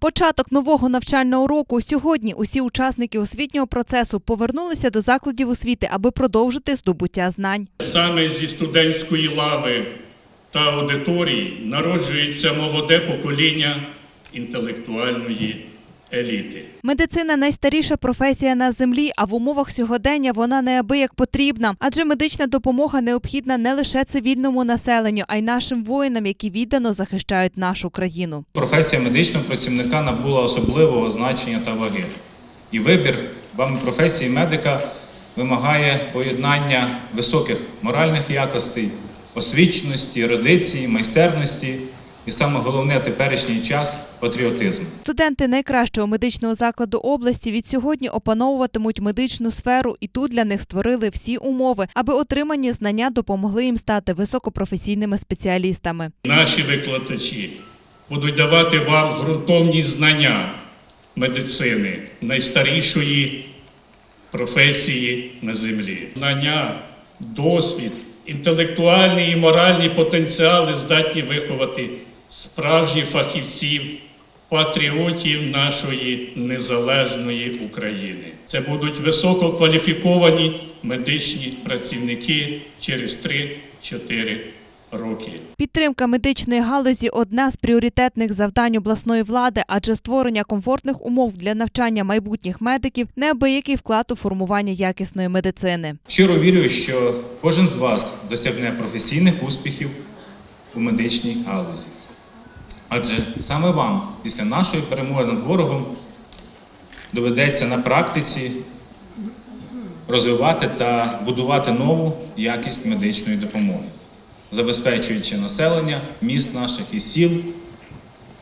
Початок нового навчального року сьогодні усі учасники освітнього процесу повернулися до закладів освіти, аби продовжити здобуття знань. Саме зі студентської лави та аудиторії народжується молоде покоління інтелектуальної еліти. Медицина найстаріша професія на землі, а в умовах сьогодення вона неабияк потрібна, адже медична допомога необхідна не лише цивільному населенню, а й нашим воїнам, які віддано захищають нашу країну. Професія медичного працівника набула особливого значення та ваги. І вибір вами професії медика вимагає поєднання високих моральних якостей, освіченості, ерудиції, майстерності і саме головне теперішній час патріотизму. Студенти найкращого медичного закладу області від сьогодні опановуватимуть медичну сферу, і тут для них створили всі умови, аби отримані знання допомогли їм стати високопрофесійними спеціалістами. Наші викладачі будуть давати вам ґрунтовні знання медицини, найстарішої професії на землі. Знання, досвід, інтелектуальні і моральні потенціали здатні виховати справжніх фахівців, патріотів нашої незалежної України. Це будуть висококваліфіковані медичні працівники через 3-4 роки. Підтримка медичної галузі одна з пріоритетних завдань обласної влади, адже створення комфортних умов для навчання майбутніх медиків неабиякий вклад у формування якісної медицини. Щиро вірю, що кожен з вас досягне професійних успіхів у медичній галузі. Адже саме вам після нашої перемоги над ворогом доведеться на практиці розвивати та будувати нову якість медичної допомоги, забезпечуючи населення міст наших і сіл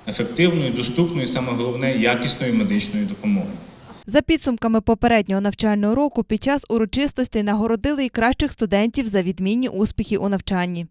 ефективною, доступною саме головне якісною медичною допомогою. За підсумками попереднього навчального року, під час урочистостей нагородили і кращих студентів за відмінні успіхи у навчанні.